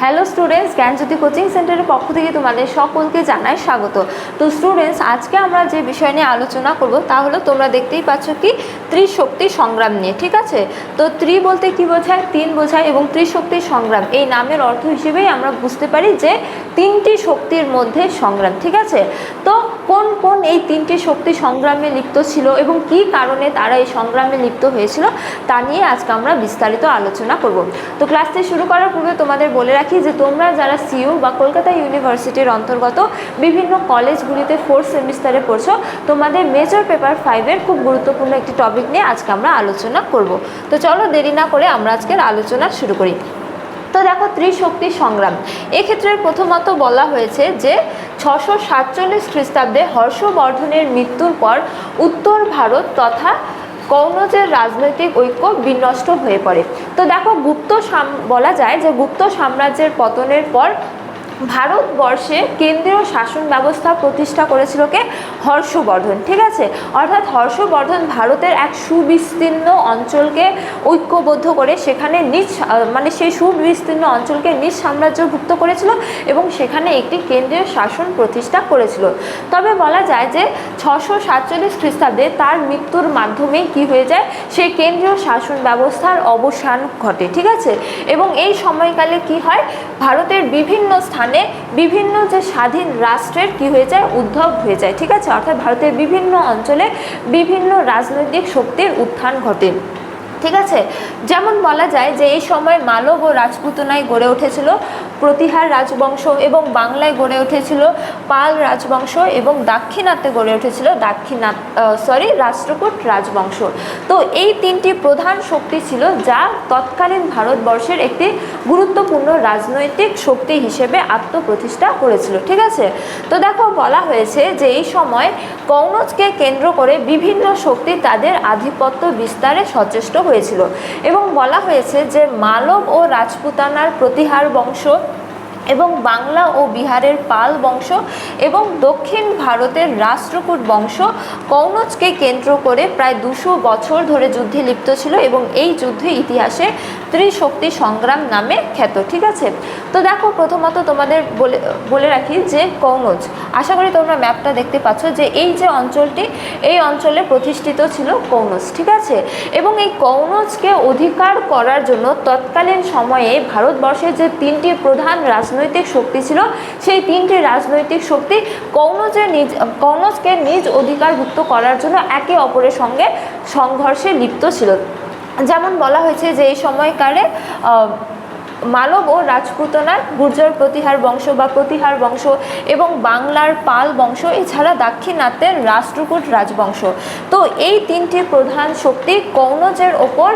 Hello students জ্ঞানজ্যোতি coaching সেন্টারের পক্ষ থেকে তোমাদের সকলকে জানাই স্বাগত। তো স্টুডেন্টস আজকে আমরা যে বিষয় নিয়ে আলোচনা করব তা হলো তোমরা দেখতেই পাচ্ছ কি ত্রিশক্তি সংগ্রাম নিয়ে, ঠিক আছে? তো ত্রি বলতে কি বোঝায়? তিন বোঝায় এবং ত্রিশক্তি সংগ্রাম, এই নামের অর্থ হিসেবেই আমরা বুঝতে পারি যে তিনটি শক্তির মধ্যে সংগ্রাম, ঠিক আছে? তো কোন কোন এই তিনটি শক্তি সংগ্রামে লিপ্ত ছিল এবং কি কারণে তারা এই সংগ্রামে লিপ্ত হয়েছিল তা নিয়ে আজকে আমরা বিস্তারিত আলোচনা করব। তো ক্লাসটি শুরু করার পূর্বে তোমাদের বলে রাখি যে তোমরা যারা সিইউ বা কলকাতা ইউনিভার্সিটির অন্তর্গত বিভিন্ন কলেজগুলিতে ফোর্থ সেমিস্টারে পড়ছো, তোমাদের মেজর পেপার ফাইভের খুব গুরুত্বপূর্ণ একটি টপিক নিয়ে আজকে আমরা আলোচনা করব। তো চলো দেরি না করে আমরা আজকের আলোচনা শুরু করি। তো দেখো ত্রিশক্তি সংগ্রাম। এক্ষেত্রে প্রথমত বলা হয়েছে যে ছশো সাতচল্লিশ খ্রিস্টাব্দে হর্ষবর্ধনের মৃত্যুর পর উত্তর ভারত তথা কৌনজের রাজনৈতিক ঐক্য বিনষ্ট হয়ে পড়ে। তো দেখো গুপ্ত বলা যায় যে গুপ্ত সাম্রাজ্যের পতনের পর ভারতবর্ষে কেন্দ্রীয় শাসন ব্যবস্থা প্রতিষ্ঠা করেছিল কে? হর্ষবর্ধন, ঠিক আছে? অর্থাৎ হর্ষবর্ধন ভারতের এক সুবিস্তীর্ণ অঞ্চলকে ঐক্যবদ্ধ করে সেখানে নিজ মানে সেই সুবিস্তীর্ণ অঞ্চলকে নিজ সাম্রাজ্যভুক্ত করেছিল এবং সেখানে একটি কেন্দ্রীয় শাসন প্রতিষ্ঠা করেছিল। তবে বলা যায় যে ছশো সাতচল্লিশ খ্রিস্টাব্দে তার মৃত্যুর মাধ্যমেই কি হয়ে যায়? সেই কেন্দ্রীয় শাসন ব্যবস্থার অবসান ঘটে, ঠিক আছে? এবং এই সময়কালে কি হয়? ভারতের বিভিন্ন স্থানে বিভিন্ন যে স্বাধীন রাষ্ট্রের কি হয়ে যায়, উদ্ভব হয়ে যায়, ঠিক আছে? অর্থাৎ ভারতের বিভিন্ন অঞ্চলে বিভিন্ন রাজনৈতিক শক্তির উত্থান ঘটে। ঠিক আছে? যেমন বলা যায় যে এই সময় মালব ও রাজপুতনায় গড়ে উঠেছিল প্রতিহার রাজবংশ এবং বাংলায় গড়ে উঠেছিল পাল রাজবংশ এবং দাক্ষিণাত্যে গড়ে উঠেছিল দাক্ষিণাত সরি রাষ্ট্রকূট রাজবংশ। তো এই তিনটি প্রধান শক্তি ছিল যা তৎকালীন ভারতবর্ষের একটি গুরুত্বপূর্ণ রাজনৈতিক শক্তি হিসেবে আত্মপ্রতিষ্ঠা করেছিল, ঠিক আছে? তো দেখো, বলা হয়েছে যে এই সময় কৌনজকে কেন্দ্র করে বিভিন্ন শক্তি তাদের আধিপত্য বিস্তারে সচেষ্ট হয়েছিল এবং বলা হয়েছে যে মালব ও রাজপুতানার প্রতিহার বংশ এবং বাংলা ও বিহারের পাল বংশ এবং দক্ষিণ ভারতের রাষ্ট্রকূট বংশ কৌনজকে কেন্দ্র করে প্রায় দুশো বছর ধরে যুদ্ধে লিপ্ত ছিল এবং এই যুদ্ধে ইতিহাসে ত্রিশক্তি সংগ্রাম নামে খ্যাত, ঠিক আছে? তো দেখো, প্রথমত তোমাদের বলে বলে রাখি যে কৌনজ আশা করি তোমরা ম্যাপটা দেখতে পাচ্ছ যে এই যে অঞ্চলটি, এই অঞ্চলে প্রতিষ্ঠিত ছিল কৌনজ ঠিক আছে? এবং এই কৌনজকে অধিকার করার জন্য তৎকালীন সময়ে ভারতবর্ষের যে তিনটি প্রধান রাজনৈতিক শক্তি ছিল সেই তিনটি রাজনৈতিক শক্তি কৌনজের নিজ কৌনজকে নিজ অধিকারভুক্ত করার জন্য একে অপরের সঙ্গে সংঘর্ষে লিপ্ত ছিল। যেমন বলা হয়েছে যে এই সময়কারে আহ, মালব ও রাজপুতনার গুর্জর প্রতিহার বংশ বা প্রতিহার বংশ এবং বাংলার পাল বংশ, এছাড়া দাক্ষিণাত্যের রাষ্ট্রকূট রাজবংশ। তো এই তিনটি প্রধান শক্তি কৌনজের ওপর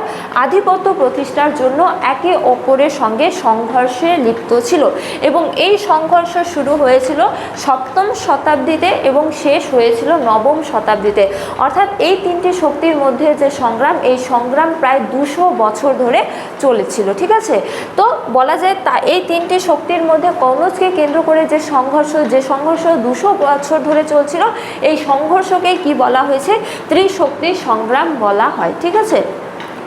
আধিপত্য প্রতিষ্ঠার জন্য একে অপরের সঙ্গে সংঘর্ষে লিপ্ত ছিল এবং এই সংঘর্ষ শুরু হয়েছিল সপ্তম শতাব্দীতে এবং শেষ হয়েছিল নবম শতাব্দীতে। অর্থাৎ এই তিনটি শক্তির মধ্যে যে সংগ্রাম, এই সংগ্রাম প্রায় দুশো বছর ধরে চলেছিল, ঠিক আছে? তো বলা যায় তা এই তিনটি শক্তির মধ্যে কংগ্রেসকে কেন্দ্র করে যে সংঘর্ষ যে সংঘর্ষ দুশো বছর ধরে চলছিল, এই সংঘর্ষকেই কি বলা হয়েছে? ত্রিশক্তির সংগ্রাম বলা হয়, ঠিক আছে?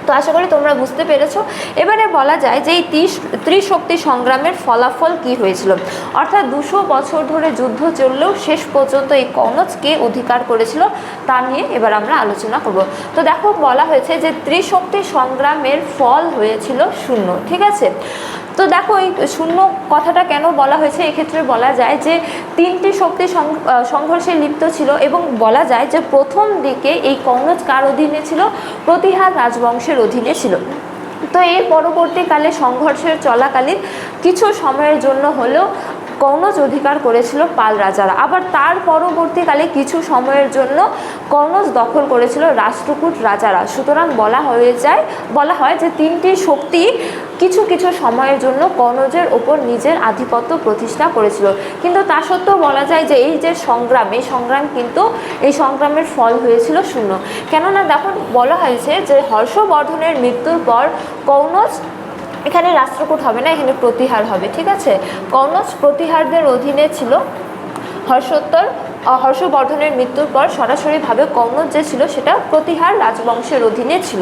তো আশা করি তোমরা বুঝতে পেরেছ। এবারে বলা যায় যে এই ত্রিশ ত্রিশক্তি সংগ্রামের ফলাফল কি হয়েছিল? অর্থাৎ দুশো বছর ধরে যুদ্ধ চললেও শেষ পর্যন্ত এই কনজ কে অধিকার করেছিল তা নিয়ে এবার আমরা আলোচনা করব। তো দেখো, বলা হয়েছে যে ত্রিশক্তি সংগ্রামের ফল হয়েছিল শূন্য, ঠিক আছে? তো দেখো, এই শূন্য কথাটা কেন বলা হয়েছে? এক্ষেত্রে বলা যায় যে তিনটি শক্তি সংঘর্ষে লিপ্ত ছিল এবং বলা যায় যে প্রথম দিকে এই কর্ণজ কার অধীনে ছিল? প্রতিহার রাজবংশের অধীনে ছিল। তো এর পরবর্তীকালে সংঘর্ষের চলাকালীন কিছু সময়ের জন্য হলেও কর্ণজ অধিকার করেছিল পাল রাজারা। আবার তার পরবর্তীকালে কিছু সময়ের জন্য কর্ণজ দখল করেছিল রাষ্ট্রকূট রাজারা। সুতরাং বলা হয়ে যায়, বলা হয় যে তিনটি শক্তি কিছু কিছু সময়ের জন্য কর্ণজের ওপর নিজের আধিপত্য প্রতিষ্ঠা করেছিল। কিন্তু তা সত্ত্বেও বলা যায় যে এই যে সংগ্রাম, এই সংগ্রাম কিন্তু, এই সংগ্রামের ফল হয়েছিল শূন্য। কেননা দেখুন, বলা হয়েছে যে হর্ষবর্ধনের মৃত্যুর পর কৌনজ এখানে রাষ্ট্রকূট হবে না, এখানে প্রতিহার হবে, ঠিক আছে? কর্ণজ প্রতিহারদের অধীনে ছিল হর্ষোত্তর হর্ষবর্ধনের মৃত্যুর পর সরাসরিভাবে কৌনজ যে ছিল সেটা প্রতিহার রাজবংশের অধীনে ছিল।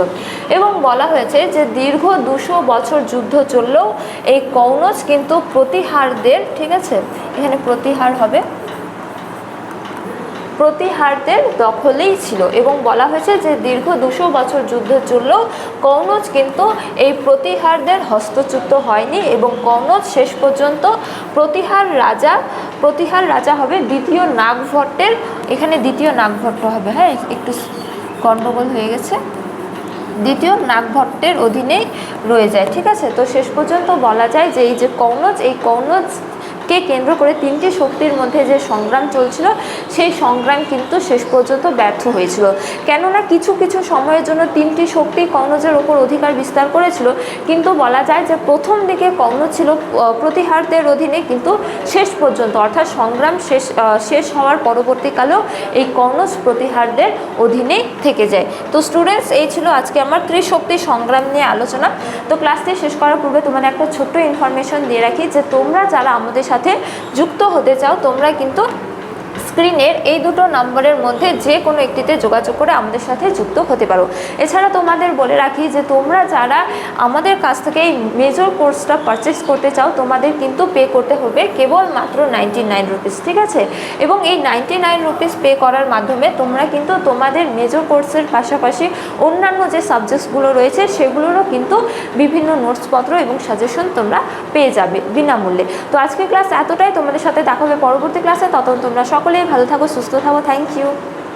এবং বলা হয়েছে যে দীর্ঘ দুশো বছর যুদ্ধ চললেও এই কৌনজ কিন্তু প্রতিহারদের, ঠিক আছে? এখানে প্রতিহার হবে। প্রতিহারদের দখলেই ছিল এবং বলা হয়েছে যে দীর্ঘ দুশো বছর যুদ্ধ চললেও কৌনজ কিন্তু এই প্রতিহারদের হস্তচ্যুত হয়নি এবং কৌনজ শেষ পর্যন্ত প্রতিহার রাজা প্রতিহার রাজা হবে দ্বিতীয় নাগভট্টের, এখানে দ্বিতীয় নাগভট্ট হবে হ্যাঁ? একটু গণ্ডগোল হয়ে গেছে। দ্বিতীয় নাগভট্টের অধীনেই রয়ে যায়, ঠিক আছে? তো শেষ পর্যন্ত বলা যায় যে এই যে কৌনজ এই কৌনজকে কেন্দ্র করে তিনটি শক্তির মধ্যে যে সংগ্রাম চলছিল, সেই সংগ্রাম কিন্তু শেষ পর্যন্ত ব্যর্থ হয়েছিল। কেননা কিছু কিছু সময়ের জন্য তিনটি শক্তি কৌনজের ওপর অধিকার বিস্তার করেছিল, কিন্তু বলা যায় যে প্রথম দিকে কৌনজ ছিল প্রতিহারদের অধীনে কিন্তু শেষ পর্যন্ত, অর্থাৎ সংগ্রাম শেষ শেষ হওয়ার পরবর্তীকালেও এই কৌনজ প্রতিহারদের অধীনেই থেকে যায়। তো স্টুডেন্টস এই ছিল আজকে আমার ত্রিশক্তি সংগ্রাম নিয়ে আলোচনা। তো ক্লাসটি শেষ করার পূর্বে তোমাদের একটা ছোট্ট ইনফরমেশন দিয়ে রাখি যে তোমরা যারা আমাদের সাথে যুক্ত হতে চাও তোমরা কিন্তু স্ক্রিনের এই দুটো নম্বরের মধ্যে যে কোনো একটিতে যোগাযোগ করে আমাদের সাথে যুক্ত হতে পারো। এছাড়া তোমাদের বলে রাখি যে তোমরা যারা আমাদের কাছ থেকে এই মেজর কোর্সটা পারচেস করতে চাও, তোমাদের কিন্তু পে করতে হবে কেবলমাত্র নাইনটি নাইন রুপিস ঠিক আছে? এবং এই নাইনটি নাইন রুপিস পে করার মাধ্যমে তোমরা কিন্তু তোমাদের মেজর কোর্সের পাশাপাশি অন্যান্য যে সাবজেক্টসগুলো রয়েছে, সেগুলোরও কিন্তু বিভিন্ন নোটসপত্র এবং সাজেশন তোমরা পেয়ে যাবে বিনামূল্যে। তো আজকের ক্লাস এতটাই। তোমাদের সাথে দেখা হবে পরবর্তী ক্লাসে ততক্ষণ তোমরা সকলেই ভালো থাকো সুস্থ থাকো থ্যাংক ইউ